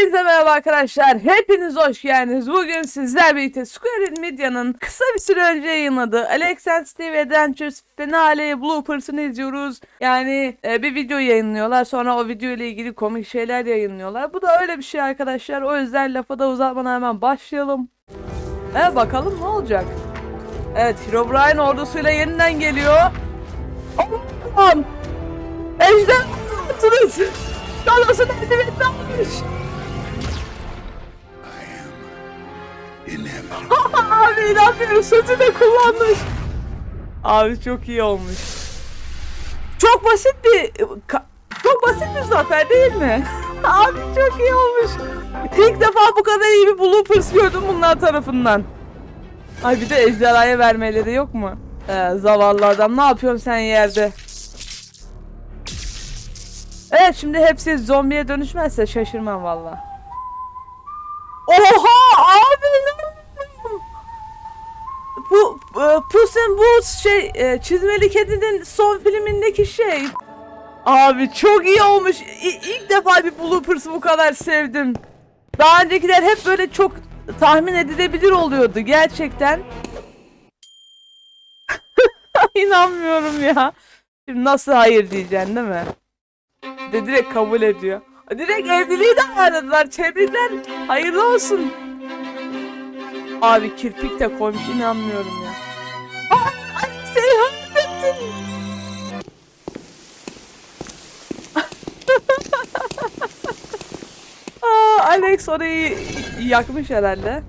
Hepinize merhaba arkadaşlar. Hepiniz hoş geldiniz. Bugün sizler birlikte Square Media'nın kısa bir süre önce yayınladığı Alex and Steve Adventures finale bloopers'ını izliyoruz. Yani e, bir video yayınlıyorlar. Sonra o video ile ilgili komik şeyler yayınlıyorlar. Bu da öyle bir şey arkadaşlar. O yüzden lafı da uzatmadan hemen başlayalım. E bakalım ne olacak. Evet Herobrine ordusuyla yeniden geliyor. Aman! Ejder. Kalmasın eldivenini almış. Abi inanmıyorum sözü de kullanmış. Abi çok iyi olmuş. Çok basit bir çok basit bir zafer değil mi? Abi çok iyi olmuş. İlk defa bu kadar iyi bir bloopers gördüm bunlar tarafından. Ay bir de ejderhaya vermeleri yok mu? Ee, zavallı adam ne yapıyorsun sen yerde? Evet şimdi hepsi zombiye dönüşmezse şaşırmam valla. Oha. Bu e, Puss in Boots şey e, çizmeli kedinin son filmindeki şey. Abi çok iyi olmuş. İ- ilk defa bir bloopers'ı bu kadar sevdim. Daha öncekiler hep böyle çok tahmin edilebilir oluyordu gerçekten. İnanmıyorum ya. Şimdi nasıl hayır diyeceksin değil mi? De direkt kabul ediyor. Direkt evliliği de aradılar. Tebrikler. Hayırlı olsun. Abi kirpik de koymuş inanmıyorum ya. Aa, ay, seni hallettin. Aa, Alex orayı yakmış herhalde.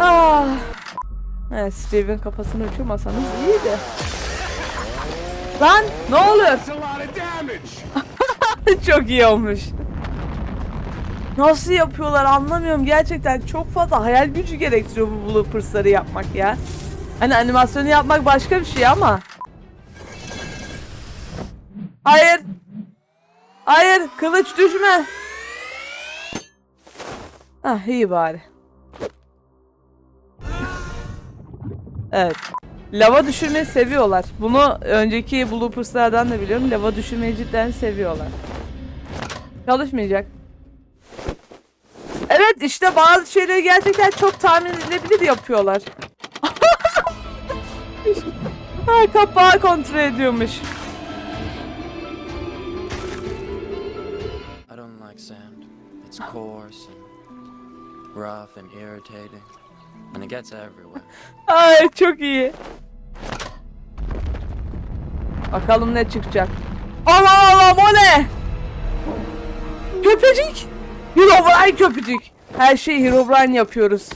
Ah. Evet, Steve'in kafasını uçurmasanız iyiydi. Lan ne damage. çok iyi olmuş. Nasıl yapıyorlar anlamıyorum gerçekten çok fazla hayal gücü gerektiriyor bu bloopers'ları yapmak ya. Hani animasyonu yapmak başka bir şey ama. Hayır. Hayır kılıç düşme. Ah iyi bari. Evet. Lava düşürmeyi seviyorlar. Bunu önceki bloopers'lardan da biliyorum. Lava düşürmeyi cidden seviyorlar. Çalışmayacak. İşte bazı şeyleri gerçekten çok tahmin edilebilir yapıyorlar. ha, kapağı kontrol ediyormuş. I don't like sand. It's coarse and rough and irritating, and it gets everywhere. Ay çok iyi. Bakalım ne çıkacak. Allah Allah o ne? Köpecik. Herobrine köpecik. Her şeyi Herobrine yapıyoruz.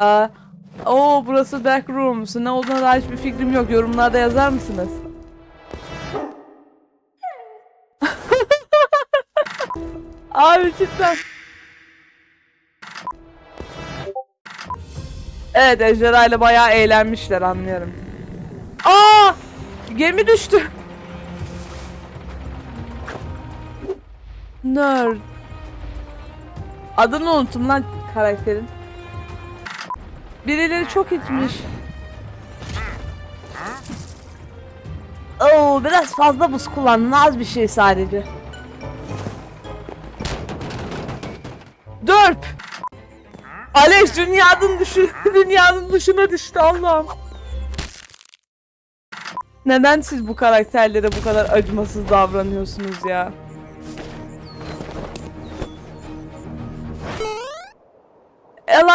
Aa, oo burası backrooms. Ne olduğuna dair hiçbir fikrim yok. Yorumlarda yazar mısınız? Abi cidden. Evet Ejderha ile bayağı eğlenmişler anlıyorum. Aa! Gemi düştü. Nerd. Adını unuttum lan karakterin. Birileri çok içmiş. Oo biraz fazla buz kullandın az bir şey sadece. Dörp. Alex dünyanın dışı dünyanın dışına düştü Allah'ım. Neden siz bu karakterlere bu kadar acımasız davranıyorsunuz ya?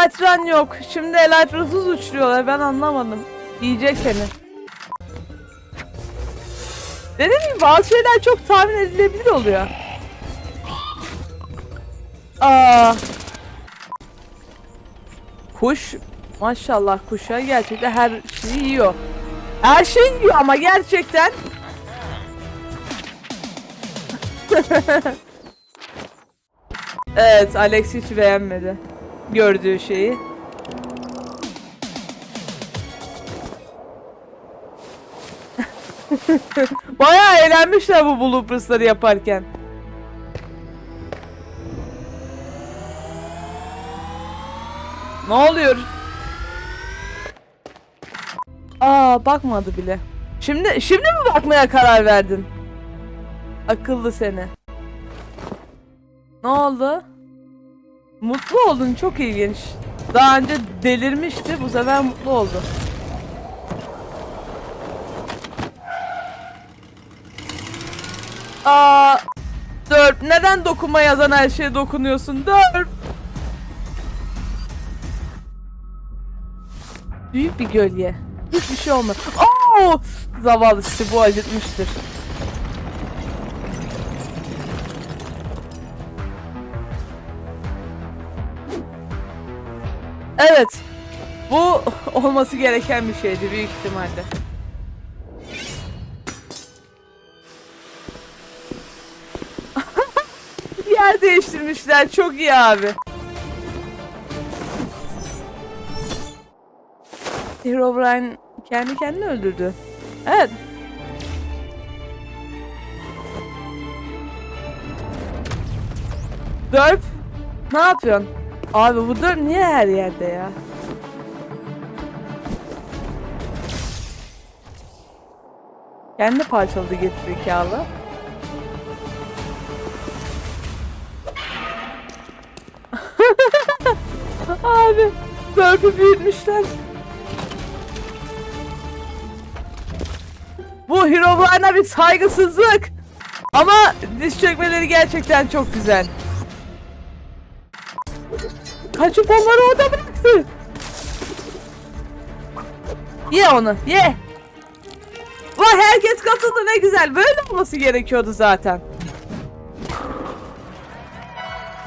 Elytran yok. Şimdi Elytra'sız uçuruyorlar. Ben anlamadım. Yiyecek seni. Dediğim gibi bazı şeyler çok tahmin edilebilir oluyor. Aa. Kuş maşallah kuşa gerçekten her şeyi yiyor. Her şeyi yiyor ama gerçekten. evet Alex hiç beğenmedi gördüğü şeyi. Bayağı eğlenmişler bu bloopers'ları yaparken. Ne oluyor? Aa bakmadı bile. Şimdi şimdi mi bakmaya karar verdin? Akıllı seni. Ne oldu? Mutlu oldun çok ilginç. Daha önce delirmişti bu sefer mutlu oldu. Aa, Dörp neden dokunma yazan her şeye dokunuyorsun Dörp? Büyük bir gölge. Hiçbir şey olmaz. Oo! Zavallı sizi bu acıtmıştır. Evet. Bu olması gereken bir şeydi büyük ihtimalle. Yer değiştirmişler. Çok iyi abi. Herobrine kendi kendini öldürdü. Evet. Dörp. Ne yapıyorsun? Abi bu dörp niye her yerde ya? Kendi parçaladı gerizekalı. Abi dörpü büyütmüşler. Bu Herobrine'a bir saygısızlık. Ama diz çökmeleri gerçekten çok güzel. Kaçıp onları orada bıraktı. Ye onu, ye. Vay herkes katıldı ne güzel. Böyle olması gerekiyordu zaten.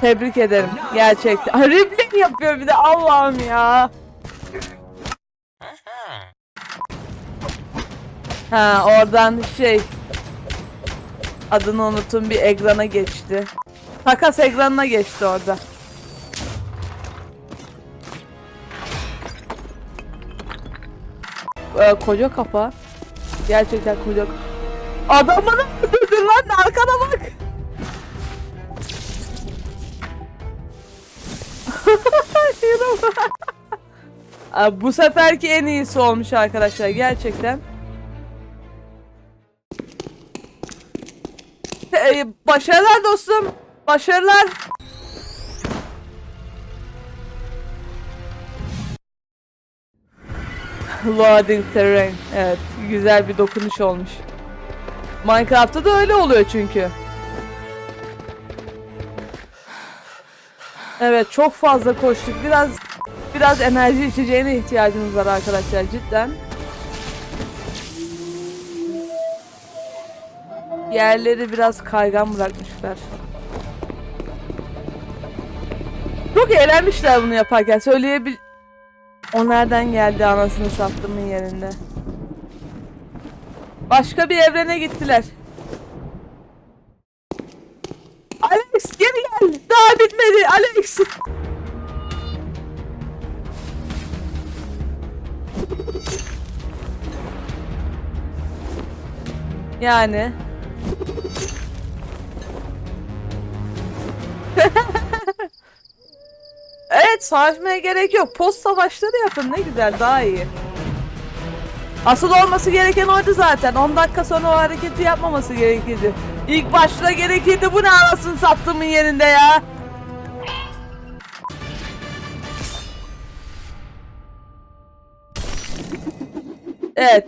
Tebrik ederim. Gerçekten. Replay yapıyor bir de Allah'ım ya. Ha oradan şey adını unuttum bir ekrana geçti. Takas ekranına geçti orada. Ee, koca kafa. Gerçekten koca Adamını öldürdün lan arkana bak. Bu seferki en iyisi olmuş arkadaşlar gerçekten. Ee, başarılar dostum. Başarılar. Loading terrain. Evet, güzel bir dokunuş olmuş. Minecraft'ta da öyle oluyor çünkü. Evet, çok fazla koştuk. Biraz biraz enerji içeceğine ihtiyacımız var arkadaşlar cidden. Yerleri biraz kaygan bırakmışlar. Çok eğlenmişler bunu yaparken. Söyleyebil... O nereden geldi anasını sattımın yerinde. Başka bir evrene gittiler. Alex geri gel. Daha bitmedi Alex. Yani. Savaşmaya gerek yok. Post savaşları yapın ne güzel daha iyi. Asıl olması gereken oydu zaten. 10 dakika sonra o hareketi yapmaması gerekirdi. İlk başta gerekirdi. Bu ne anasını sattığımın yerinde ya. Evet.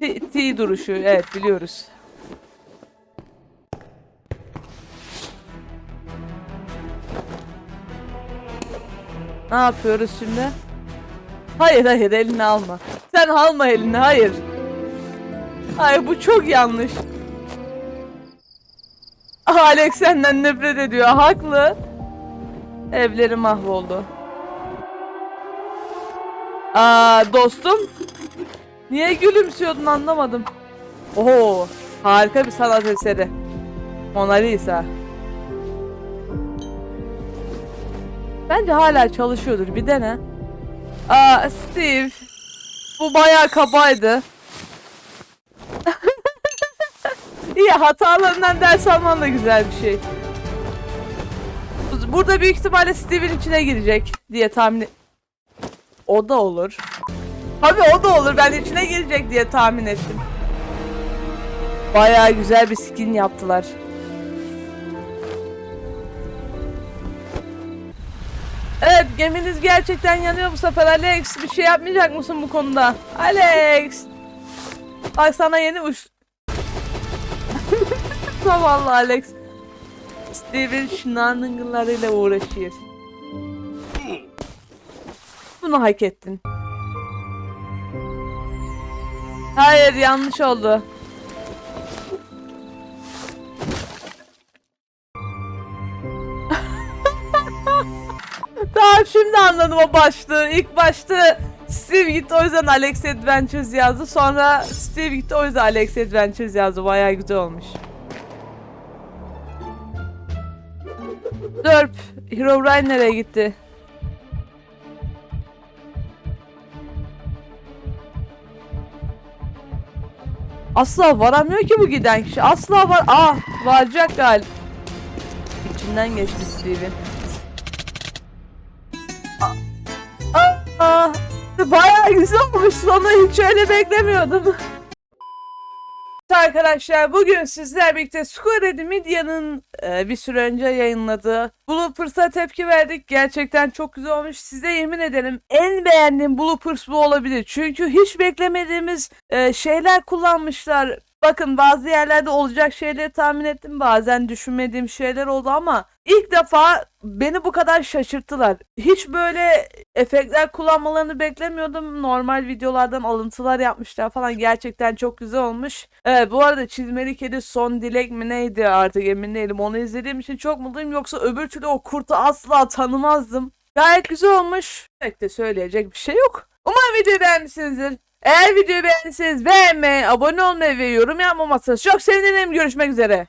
T, T duruşu. Evet biliyoruz. Ne yapıyoruz şimdi? Hayır hayır elini alma. Sen alma elini hayır. Hayır bu çok yanlış. Alex senden nefret ediyor. Haklı. Evleri mahvoldu. Aa dostum. Niye gülümsüyordun anlamadım. Oho harika bir sanat eseri. Mona Lisa. Bence hala çalışıyordur bir dene. Aa Steve. Bu bayağı kabaydı. İyi hatalarından ders alman da güzel bir şey. Burada büyük ihtimalle Steve'in içine girecek diye tahmin O da olur. Tabii o da olur. Ben içine girecek diye tahmin ettim. Bayağı güzel bir skin yaptılar. Geminiz gerçekten yanıyor bu sefer Alex. Bir şey yapmayacak mısın bu konuda? Alex. Bak sana yeni uç. Zavallı Alex. Steven şınarnıngılarıyla uğraşıyor. Bunu hak ettin. Hayır yanlış oldu. Şimdi anladım o başlığı. İlk başta Steve gitti o yüzden Alex Adventures yazdı. Sonra Steve gitti o yüzden Alex Adventures yazdı. Bayağı güzel olmuş. Dörp. Herobrine nereye gitti? Asla varamıyor ki bu giden kişi. Asla var. Ah varacak galiba. İçinden geçti Steve'in. Aa, bayağı güzel olmuş. Sonu hiç öyle beklemiyordum. Arkadaşlar bugün sizler birlikte Square Media'nın e, bir süre önce yayınladığı Bloopers'a tepki verdik. Gerçekten çok güzel olmuş. Size yemin ederim en beğendiğim Bloopers bu olabilir. Çünkü hiç beklemediğimiz e, şeyler kullanmışlar. Bakın bazı yerlerde olacak şeyleri tahmin ettim. Bazen düşünmediğim şeyler oldu ama ilk defa beni bu kadar şaşırttılar. Hiç böyle efektler kullanmalarını beklemiyordum. Normal videolardan alıntılar yapmışlar falan. Gerçekten çok güzel olmuş. Evet bu arada Çizmeli Kedi Son Dilek mi neydi artık emin değilim. Onu izlediğim için çok mutluyum. Yoksa öbür türlü o kurtu asla tanımazdım. Gayet güzel olmuş. Pek de söyleyecek bir şey yok. Umarım videoyu beğenmişsinizdir. Eğer videoyu beğendiyseniz beğenmeyi, abone olmayı ve yorum yapmamazsanız çok sevinirim. Görüşmek üzere.